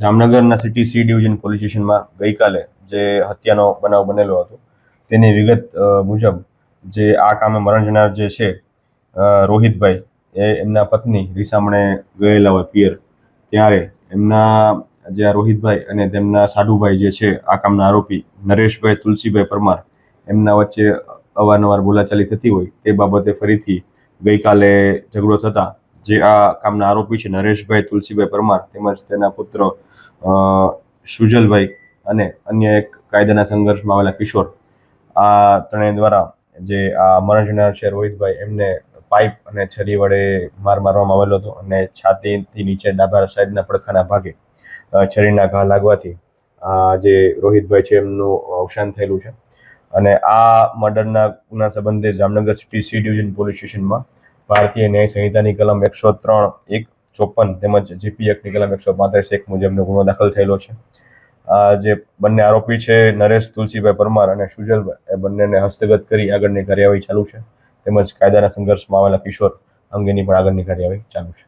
જામનગરના city C division police સ્ટેશનમાં ગઈકાલે જે હત્યાનો બનાવ બનેલો હતો, તેની વિગત મુજબ જે આ કામે મરણ જનાર જે છે રોહિતભાઈ, એ એમના પત્ની રીસામણે ગયેલા હોય પિયર. ત્યારે એમના જે રોહિતભાઈ અને તેમના સાઢુભાઈ જે છે, આ કામના આરોપી નરેશભાઈ તુલસીભાઈ પરમાર, એમના વચ્ચે અવારનવાર બોલાચાલી થતી હોય તે બાબતે ફરીથી ગઈકાલે ઝઘડો થતા જે આ કામના આરોપી છે, નરેશભાઈ તુલસીભાઈ પરમાર તેમજ તેના પુત્ર સુજલભાઈ અને અન્ય એક કાયદાના સંઘર્ષમાં આવેલા કિશોર. આ ત્રણેય દ્વારા જે આ મરણ જનાર છે રોહિતભાઈ, એમને પાઇપ અને છરી વડે માર મારવામાં આવેલો હતો અને છાતીથી નીચે ડાબા સાઈડના પડખાના ભાગે છરીના ઘા લાગવાથી આ જે રોહિતભાઈ છે એમનું અવસાન થયેલું છે. અને આ મર્ડરના ગુના સંબંધે Jamnagar city C division police સ્ટેશનમાં ભારતીય ન્યાય સંહિતાની કલમ એકસો ત્રણ, એક ચોપન તેમજ જીપી એક્ટની કલમ એકસો પાંત્રીસ, એક મુજબનો ગુનો દાખલ થયેલો છે. આ જે બંને આરોપી છે, નરેશ તુલસીભાઈ પરમાર અને સુજલભાઈ, એ બંનેને હસ્તગત કરી આગળની કાર્યવાહી ચાલુ છે. તેમજ કાયદાના સંઘર્ષમાં આવેલા કિશોર અંગેની પણ આગળની કાર્યવાહી ચાલુ છે.